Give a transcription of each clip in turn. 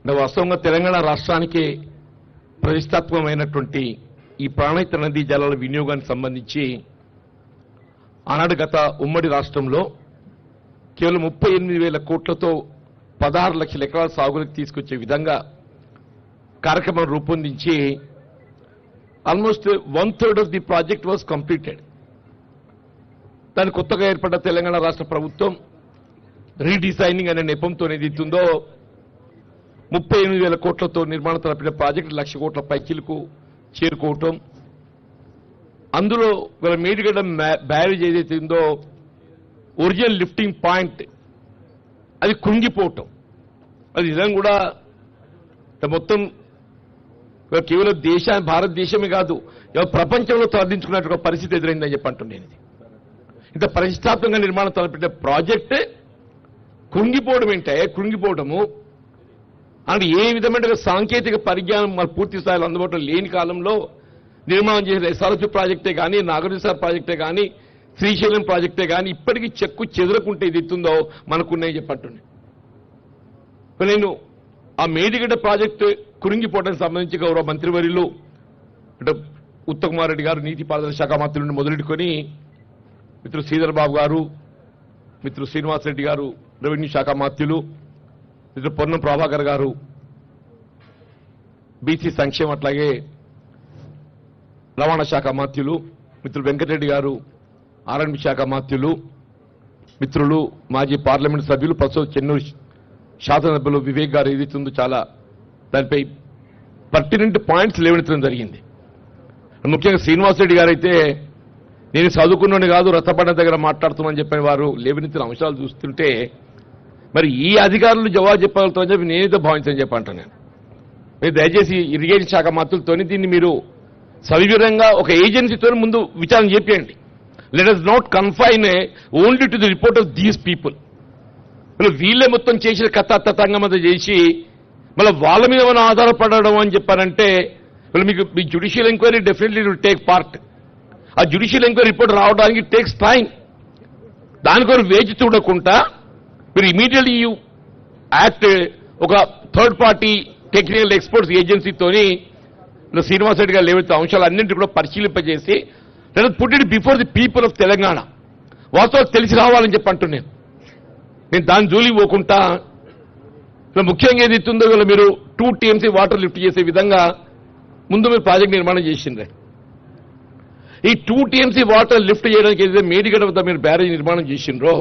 అంటే వాస్తవంగా తెలంగాణ రాష్ట్రానికి ప్రతిష్టాత్మకమైనటువంటి ఈ ప్రాణహిత నదీ జలాల వినియోగానికి సంబంధించి ఆనాడు గత ఉమ్మడి రాష్ట్రంలో కేవలం ముప్పై ఎనిమిది వేల కోట్లతో పదహారు లక్షల ఎకరాల సాగులకు తీసుకొచ్చే విధంగా కార్యక్రమం రూపొందించి almost one third of the project was completed దాని కొత్తగా ఏర్పడ్డ తెలంగాణ రాష్ట్ర ప్రభుత్వం రీడిజైనింగ్ అనే నెపంతో ఏదైతుందో ముప్పై ఎనిమిది వేల కోట్లతో నిర్మాణం తలపిన ప్రాజెక్టు లక్ష కోట్ల పైకిలకు చేరుకోవటం అందులో గల మేడిగడ్డ బ్యారేజ్ ఏదైతే ఉందో ఒరిజినల్ లిఫ్టింగ్ పాయింట్ అది కుంగిపోవటం. అది నిజంగా కూడా మొత్తం కేవలం దేశ భారతదేశమే కాదు ప్రపంచంలో తరలించుకున్నట్టు పరిస్థితి ఎదురైందని చెప్పి అంటున్నాను ఇది ఇంత ప్రతిష్టాత్మకంగా నిర్మాణం తలపెట్టే ప్రాజెక్ట్ కృంగిపోవడం ఏంటే? కృంగిపోవడము అంటే ఏ విధమైన సాంకేతిక పరిజ్ఞానం మన పూర్తి స్థాయిలో అందుబాటులో లేని కాలంలో నిర్మాణం చేసిన ఎస్ఆర్ఎస్ ప్రాజెక్టే కానీ నాగరిసార్ ప్రాజెక్టే కానీ శ్రీశైలం ప్రాజెక్టే కానీ ఇప్పటికీ చెక్కు చెదరకుంటే ఇది ఎత్తుందో మనకున్నాయి చెప్పట్టున్నాయి ఇప్పుడు నేను ఆ మేడిగడ్డ ప్రాజెక్టు కురింగిపోవడానికి సంబంధించి గౌరవ మంత్రివర్యులు అంటే ఉత్తకుమార్ రెడ్డి గారు నీటిపారుదల శాఖ మంత్రి నుండి మొదలెట్టుకొని మిత్రులు శ్రీధర్ బాబు గారు మిత్రులు శ్రీనివాస్ రెడ్డి గారు రెవెన్యూ శాఖ మాత్యులు మిత్రుడు పొన్ను ప్రభాకర్ గారు బీసీ సంక్షేమం అట్లాగే రవాణా శాఖ మాత్యులు మిత్రులు వెంకటరెడ్డి గారు ఆర్ఎండ్బి శాఖ మాత్యులు మిత్రులు మాజీ పార్లమెంట్ సభ్యులు ప్రస్తుతం చెన్నూరు శాసనసభ్యులు వివేక్ గారు ఏదైతుందో చాలా దానిపై పర్టినెంట్ పాయింట్స్ లేవనెత్తడం జరిగింది. ముఖ్యంగా శ్రీనివాసరెడ్డి గారు అయితే నేను చదువుకున్నాను కాదు రథపడ్డ దగ్గర మాట్లాడుతున్నానని చెప్పిన వారు లేవనెత్తిన అంశాలు చూస్తుంటే మరి ఈ అధికారులు జవాబు చెప్పగలుగుతామని చెప్పి నేనైతే భావించని చెప్పి నేను. మీరు దయచేసి ఇరిగేషన్ శాఖ మంత్రులతోని దీన్ని మీరు సవివరంగా ఒక ఏజెన్సీతో ముందు విచారణ చేపియండి. Let us not confine only to the report of these people మళ్ళీ వీళ్ళే మొత్తం చేసిన కథ తతంగమంతా చేసి మళ్ళీ వాళ్ళ మీద మనం ఆధారపడడం అని చెప్పారంటే మళ్ళీ మీకు మీ judicial enquiry definitely will take part ఆ జ్యుడిషియల్ ఎంక్వైరీ రిపోర్ట్ రావడానికి టేక్స్ టైం దానికొరకు వేచి చూడకుండా మీరు ఇమీడియట్లీ యూ యాక్ట్ ఒక థర్డ్ పార్టీ టెక్నికల్ ఎక్స్పర్ట్స్ ఏజెన్సీతోని శ్రీనివాస్ రెడ్డి గారు లేవెత్తే అంశాలన్నింటినీ కూడా పరిశీలింపజేసి లేదా put it before the people of Telangana. వాస్తవం తెలిసి రావాలని చెప్పి అంటున్నాను. నేను దాని జూలి పోకుండా ఇలా ముఖ్యంగా ఏది ఇస్తుందో వీళ్ళు మీరు టూ టీఎంసీ వాటర్ లిఫ్ట్ చేసే విధంగా ముందు మీరు ప్రాజెక్ట్ నిర్మాణం చేసిండ్రే. ఈ టూ టీఎంసీ వాటర్ లిఫ్ట్ చేయడానికి ఏదైతే మేడిగడ వద్ద మీరు బ్యారేజ్ నిర్మాణం చేసిండ్రో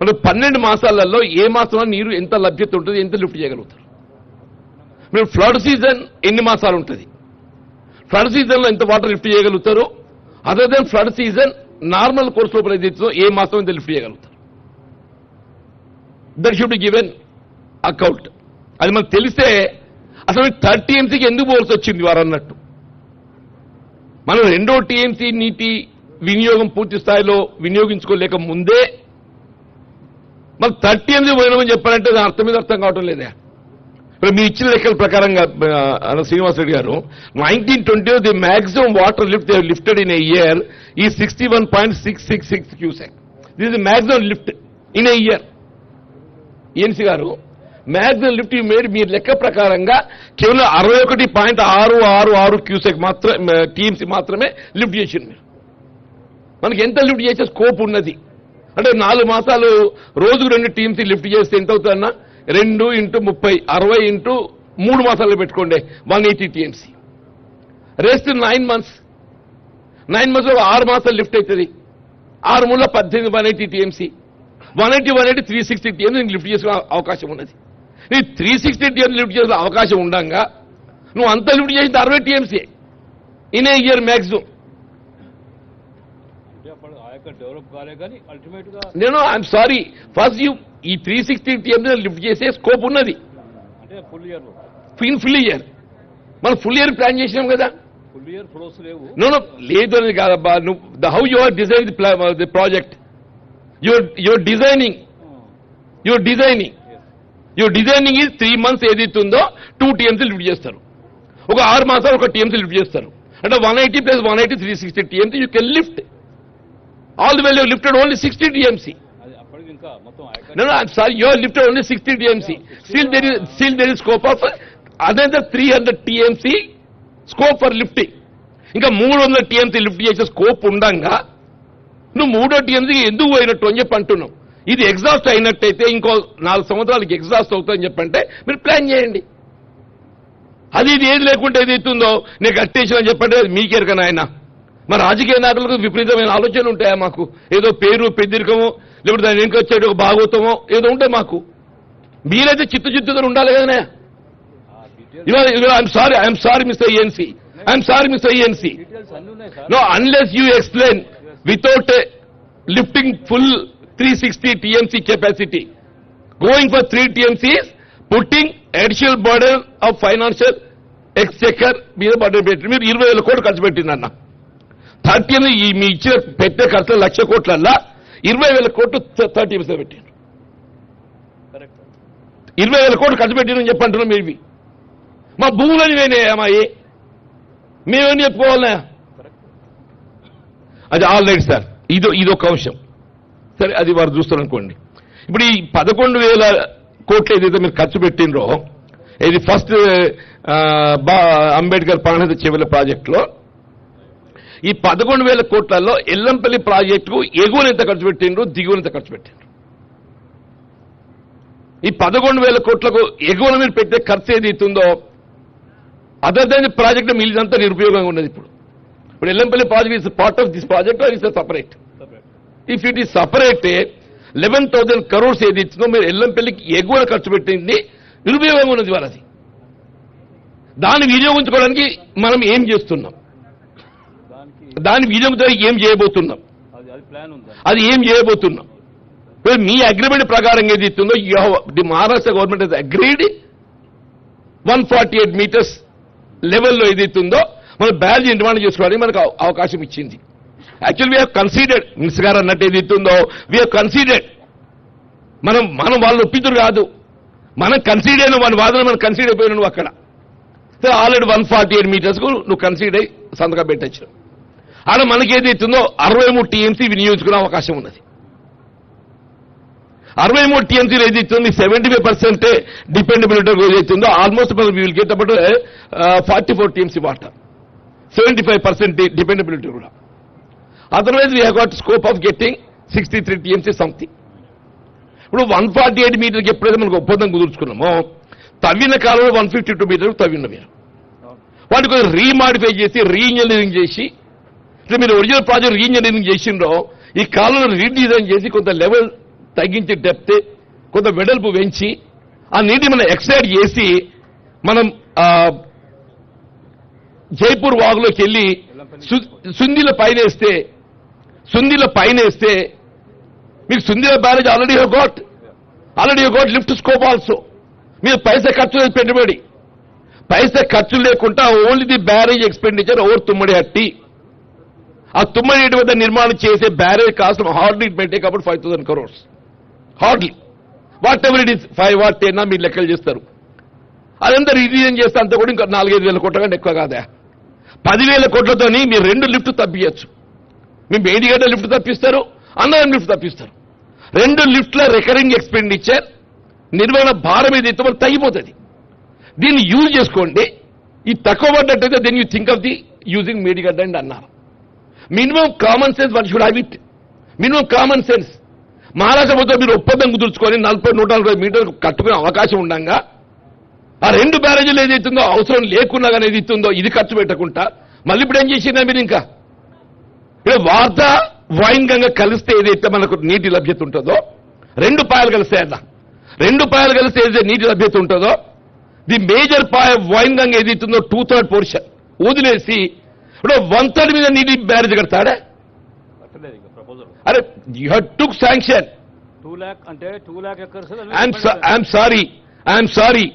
మనం పన్నెండు మాసాలలో ఏ మాసంలో నీరు ఎంత లభ్యత ఉంటుంది ఎంత లిఫ్ట్ చేయగలుగుతారు? మీరు ఫ్లడ్ సీజన్ ఎన్ని మాసాలు ఉంటుంది? ఫ్లడ్ సీజన్లో ఎంత వాటర్ లిఫ్ట్ చేయగలుగుతారు? Other than flood season normal course లోపల ఏదైతే ఏ మాసం ఎంత లిఫ్ట్ చేయగలుగుతారు? That should be given account. అది మనకు తెలిస్తే అసలు థర్డ్ ఎంసీకి ఎందుకు పోవాల్సి వచ్చింది వారు అన్నట్టు? మనం రెండో టీఎంసీ నీటి వినియోగం పూర్తి స్థాయిలో వినియోగించుకోలేక ముందే మరి థర్టీ ఎనిమిది పోయినామని చెప్పారంటే దాని అర్థం మీద అర్థం కావటం లేదే. ఇప్పుడు మీ ఇచ్చిన లెక్కల ప్రకారంగా Srinivasa Srinivas Reddy garu nineteen twenty the maximum water lift lifted in a year ఈ sixty one point six six six cusec this the maximum lift in a year ENC garu maximum lift made మీ లెక్క ప్రకారంగా కేవలం అరవై ఒకటి point ఆరు ఆరు ఆరు cusec మాత్రం టీఎంసీ మాత్రమే లిఫ్ట్ చేసింది మీరు. మనకి ఎంత లిఫ్ట్ చేసే స్కోప్ ఉన్నది? అంటే నాలుగు మాసాలు రోజుకు రెండు టీమ్స్ లిఫ్ట్ చేస్తే ఎంత అవుతుందన్నా రెండు ఇంటూ ముప్పై అరవై ఇంటూ మూడు మాసాలు పెట్టుకోండి. One eighty TMC rest nine months nine మంత్స్లో ఆరు మాసాలు లిఫ్ట్ అవుతుంది. ఆరు మూల పద్దెనిమిది one eighty TMC one eighty one eighty three sixty TMC lift చేసుకునే అవకాశం ఉన్నది. నీ త్రీ సిక్స్టీ టీఎంసీ లిఫ్ట్ చేసే అవకాశం ఉండగా నువ్వు అంత లిఫ్ట్ చేసింది అరవై TMC in a. Year maximum నేను ఐఎమ్ సారీ ఫస్ట్ యూ ఈ త్రీ సిక్స్టీ టీఎంసీ లిఫ్ట్ చేసే స్కోప్ ఉన్నది. అంటే full year in full year మనం ఫుల్ ఇయర్ ప్లాన్ చేసినాం కదా. ఫుల్ ఇయర్ ఫ్లోస్ లేవు. నో నో లేదు అనేది కాదబ్బా. నువ్వు the how your design the project your your designing your designing your designing is three months ఏదైతుందో టూ టీఎంసీ లిఫ్ట్ చేస్తారు. ఒక ఆరు మాసాలు ఒక టీఎంసీ లిఫ్ట్ చేస్తారు. అంటే one eighty plus one eighty three sixty TMC you can lift all the well lifted only sixty TMC అది అప్పటికి లేవు ఇంకా మొత్తం ఆయకట్టు No, no, I'm sorry, you have lifted only 60 TMC. Still there is, still there is scope of another 300 TMC scope for lifting. ఇంకా మూడు వందల TMC lift చేసే స్కోప్ ఉండంగా. నువ్వు మూడో టీఎంసీ ఎందుకు పోయినట్టు అని చెప్పి అంటున్నావు. ఇది ఎగ్జాస్ట్ అయినట్టయితే ఇంకో నాలుగు సంవత్సరాలకి ఎగ్జాస్ట్ అవుతుందని చెప్పంటే మీరు ప్లాన్ చేయండి. అది ఇది ఏది లేకుంటే ఏది అవుతుందో నేను కట్టేసిన అని చెప్పంటే ఆయన. మా రాజకీయ నాయకులకు విపరీతమైన ఆలోచనలు ఉంటాయా మాకు? ఏదో పేరు పెద్దరికమో లేకపోతే దాని వెనుక వచ్చేటి ఒక భాగవతమో ఏదో ఉంటాయి మాకు. మీరైతే చిత్తచిత్తుగా ఉండాలి కదనే? I'm sorry I'm sorry mister ENC I'm sorry mister ENC no unless you sir No, unless you explain without uh, lifting full 360 TMC capacity, going for 3 of financial putting మీద బర్డెన్ పెట్టి. మీరు ఇరవై వేల కోట్లు ఖర్చు పెట్టిందన్నా థర్టీ ఈ మీ ఇచ్చిన పెట్టే ఖర్చు లక్ష కోట్లల్లా ఇరవై వేల కోట్లు థర్టీ పర్సెంట్ పెట్టారు ఇరవై వేల కోట్లు ఖర్చు పెట్టినని చెప్పంటున్నాం మీరు మా భూములని పోయినాయా మాయి మేమేం చెప్పుకోవాలన్నా? అది ఆల్ రైట్ సార్ ఇది ఇది ఒక అంశం. సరే అది వారు చూస్తారు అనుకోండి. ఇప్పుడు ఈ పదకొండు వేల కోట్లు ఏదైతే మీరు ఖర్చు పెట్టినరో ఇది ఫస్ట్ బా అంబేద్కర్ ప్రాణహిత చెవుల ప్రాజెక్టులో ఈ పదకొండు వేల కోట్లలో ఎల్లంపల్లి ప్రాజెక్టుకు ఎగువన ఎంత ఖర్చు పెట్టిండ్రు దిగువన ఎంత ఖర్చు పెట్టిండ్రు. ఈ పదకొండు వేల కోట్లకు ఎగువన మీరు పెట్టే ఖర్చు ఏది అవుతుందో అదర్ దాని ప్రాజెక్టు మిగిలినంత నిరుపయోగంగా ఉన్నది ఇప్పుడు. ఇప్పుడు Yellampalli project is part of this project is separate if it is separate eleven thousand crores ఏది ఇచ్చిందో మీరు ఎల్లంపల్లికి ఎగువ ఖర్చు పెట్టింది నిరుపయోగంగా ఉన్నది వారది దాన్ని వినియోగించుకోవడానికి మనం ఏం చేస్తున్నాం? దాన్ని వినియోగించడానికి ఏం చేయబోతున్నాం? అది అది ప్లాన్ ఉందా? అది ఏం చేయబోతున్నాం? మీ అగ్రిమెంట్ ప్రకారం ఏది ఇస్తుందో the Maharashtra government has agreed one forty eight meters లెవెల్లో ఏది ఇస్తుందో మనం బ్యాలెన్స్ నిర్మాణం చేసుకోవడానికి మనకు అవ- అవకాశం ఇచ్చింది. యాక్చువల్ వీ కన్సిడర్డ్ మినిస్టర్ గారు అన్నట్టు ఏది ఇస్తుందో వీ కన్సిడర్డ్ మనం మనం వాళ్ళు ఒప్పించరు కాదు. మనం కన్సిడర్ అయిన వాళ్ళ వాదన మనం కన్సిడర్ అయిపోయినా నువ్వు అక్కడ. So already one forty eight మీటర్స్కు నువ్వు కన్సిడర్ అయ్యి సంతకం పెట్టచ్చు ఆడ మనకి ఏది అరవై మూడు టీఎంసీ వినియోగించుకునే అవకాశం ఉన్నది. అరవై మూడు టీఎంసీలు ఏది ఇస్తుంది సెవెంటీ ఫైవ్ పర్సెంటే డిపెండబిలిటీ ఏదైతుందో ఆల్మోస్ట్ మనం will get about forty four TMC water seventy five percent dependability కూడా. Otherwise we have scope of getting sixty three TMC something ఇప్పుడు వన్ ఫార్టీ ఎయిట్ మీటర్కి ఎప్పుడైతే మనకు ఒప్పందం కుదుర్చుకున్నామో తవ్విన కాలంలో వన్ ఫిఫ్టీ టూ మీటర్లు తవ్విన మీరు. వాటి కొంచెం రీమాడిఫై చేసి రీఇంజనీరింగ్ చేసి మీరు ఒరిజినల్ ప్రాజెక్ట్ రీఇంజనీరింగ్ చేసిండ్రో ఈ కాలంలో రీడిజైన్ చేసి కొంత లెవెల్ తగ్గించి డెప్త్ కొంత వెడల్పు పెంచి ఆ నీటిని మనం ఎక్సైడ్ చేసి మనం జైపూర్ వాగులోకి వెళ్ళి సుందిల పైన వేస్తే సుందిల పైన వేస్తే మీకు Sundilla barrage already have got already have got lift scope also మీరు పైసా ఖర్చు లేదు పెట్టుబడి. పైసా ఖర్చు లేకుండా only the barrage expenditure over Tummidihatti. ఆ తుమ్మనేటి వద్ద నిర్మాణం చేసే బ్యారేజ్ కాస్ట్ హార్డ్లీ ఇట్ కాబట్టి about five thousand crores hardly whatever it is five what ten మీరు లెక్కలు చేస్తారు. అదంతా రివిజన్ చేస్తే అంతా కూడా ఇంకా నాలుగైదు వేల కోట్ల కంటే ఎక్కువ కాదా? పదివేల కోట్లతోని మీరు రెండు లిఫ్ట్ తప్పియచ్చు. మీ మేడిగడ్డ లిఫ్ట్ తప్పిస్తారు అన్నయం లిఫ్ట్ తప్పిస్తారు. రెండు లిఫ్ట్ల రికరింగ్ ఎక్స్పెండిచర్ నిర్వహణ భారం ఏదైతే మనకు తగ్గిపోతుంది. దీన్ని యూజ్ చేసుకోండి. ఈ తక్కువ పడ్డట్టయితే then you think of the using Medigadda and అన్నారు. Minimum common sense one should have it. Minimum common sense. Maharashtra ప్రభుత్వం మీరు ఒప్పందం కుదుర్చుకొని నలభై నూట నలభై మీటర్లు కట్టుకునే అవకాశం ఉండగా ఆ రెండు బ్యారేజీలు ఏదైతుందో అవసరం లేకున్నా కానీ ఏదైతుందో ఇస్తుందో ఇది ఖర్చు పెట్టకుండా మళ్ళీ ఇప్పుడు ఏం చేసిందా మీరు ఇంకా? ఇక్కడ వార్త వైన్ కలిస్తే ఏదైతే మనకు నీటి లభ్యత ఉంటుందో రెండు పాయలు కలిస్తే అన్న రెండు పాయలు కలిస్తే ఏదైతే నీటి లభ్యత ఉంటుందో ది మేజర్ పాయ వైన్ ఏదైతుందో టూ థర్డ్ పోర్షన్ వదిలేసి ఇప్పుడు వన్ థర్డ్ మీద నీటి బ్యారేజ్ కడతాడా? అరే you took sanction two lakh అంటే two lakh acres I'm sorry. I'm sorry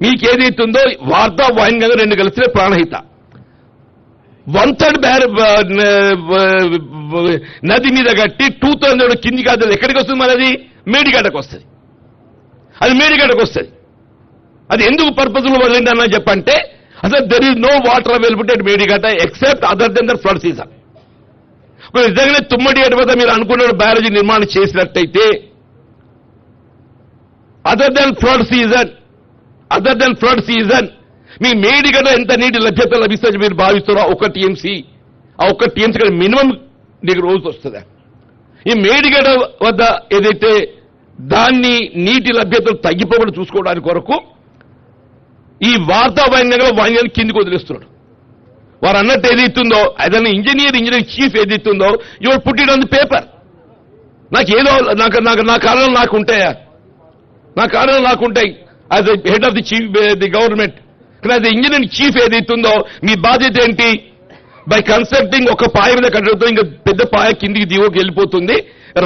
మీకు ఏదైతుందో వార్తా వైన్ గంగ రెండు కలిస్తే ప్రాణహిత. వన్ థర్డ్ బ్యార్ నది మీద కట్టి టూ థౌసండ్ కింది కాదు ఎక్కడికి వస్తుంది మరి అది? మేడిగడ్డకు వస్తుంది. అది మేడిగడ్డకు వస్తుంది. అది ఎందుకు పర్పస్లో అన్న చెప్పంటే అసలు there is no water availability at Medigadda except other than the flood season నిజంగానే తుమ్మడి అటు వద్ద మీరు అనుకున్న బ్యారేజీ నిర్మాణం చేసినట్టయితే other than flood season other than flood season మీ మేడిగడ ఎంత నీటి లభ్యత లభిస్తుంది మీరు భావిస్తారో ఒక టీఎంసీ ఆ ఒక్క టీఎంసీ కంటే మినిమం నీకు రోజు వస్తుందా? ఈ మేడిగడ వద్ద ఏదైతే దాన్ని నీటి లభ్యతలు తగ్గిపోకుండా చూసుకోవడానికి కొరకు ఈ వార్తా వాతావరణంగా వాణ్యాన్ని కిందికి వదిలేస్తున్నాడు. వారు అన్నట్టు ఏదైతుందో ఏదైనా ఇంజనీర్ ఇంజనీర్ చీఫ్ ఏదైతుందో your put it on the paper. నాకు ఏదో నాకు నాకు నా కారణం నాకు ఉంటాయా నా కారణం నాకు ఉంటాయి as head of the chief the government కానీ అది ఇంజనీర్ చీఫ్ ఏదైతుందో మీ బాధ్యత ఏంటి? బై కన్సల్టింగ్ ఒక పాయ మీద కట్టడంతో ఇంకా పెద్ద పాయ కిందికి దిగువకి వెళ్ళిపోతుంది.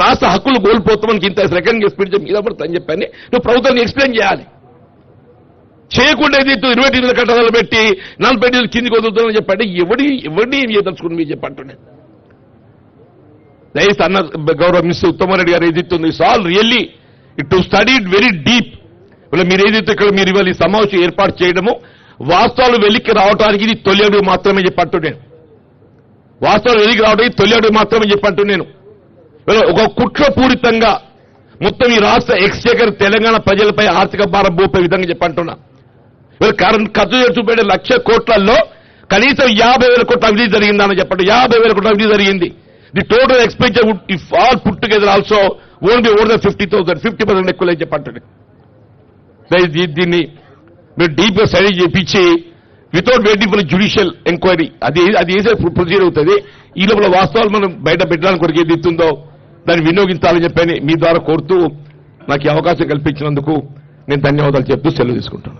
రాష్ట్ర హక్కులు కోల్పోతామని ఇంత సెకండ్ స్పీడ్ మీద పడుతుందని చెప్పాను నువ్వు ప్రభుత్వాన్ని ఎక్స్ప్లెయిన్ చేయాలి. చేయకుండా ఏదైతే ఇరవై ఎనిమిది కట్టడాలు పెట్టి నలభై ఎనిమిది కిందికి వదులుతుందని చెప్పండి. ఎవడి ఎవరిని ఏం చేయదలుచుకుని మీరు చెప్పంటుండే. దయచేసి అన్న గౌరవ mister Uttamareddy garu ఏదైతుంది all really it to study very deep ఇలా మీరు ఏదైతే ఇక్కడ మీరు ఇవాళ ఈ సమావేశం ఏర్పాటు చేయడము వాస్తవాలు వెలికి రావడానికి ఇది తొలి అడుగు మాత్రమే చెప్పట్టు నేను. వాస్తవాలు వెలికి రావడానికి తొలి అడుగు మాత్రమే చెప్పట్టు నేను. ఇలా ఒక కుట్రపూరితంగా మొత్తం ఈ రాష్ట్ర ఎక్స్చేకర్ తెలంగాణ ప్రజలపై ఆర్థిక భారం మోపే విధంగా చెప్పంటున్నా. వీళ్ళు కరెంట్ ఖర్చు చూపెట్టే లక్ష కోట్లలో కనీసం యాభై వేల కోట్ల అవినీతి జరిగిందని చెప్పండి. యాభై వేల కోట్ల అవినీతి జరిగింది. The total expenditure if all put together also own be over the fifty thousand fifty percent ఎక్కువ లేని చెప్పండి. దీన్ని మీరు డీప్గా స్టడీ చేపించి without waiting for judicial enquiry అది అది వేసే ప్రొసీజర్ అవుతుంది. ఈ లోపల వాస్తవాలు మనం బయట పెట్టడానికి కొరకు ఏది ఇస్తుందో దాన్ని వినియోగించాలని చెప్పని మీ ద్వారా కోరుతూ నాకు ఈ అవకాశం కల్పించినందుకు నేను ధన్యవాదాలు చెప్తూ సెలవు తీసుకుంటాను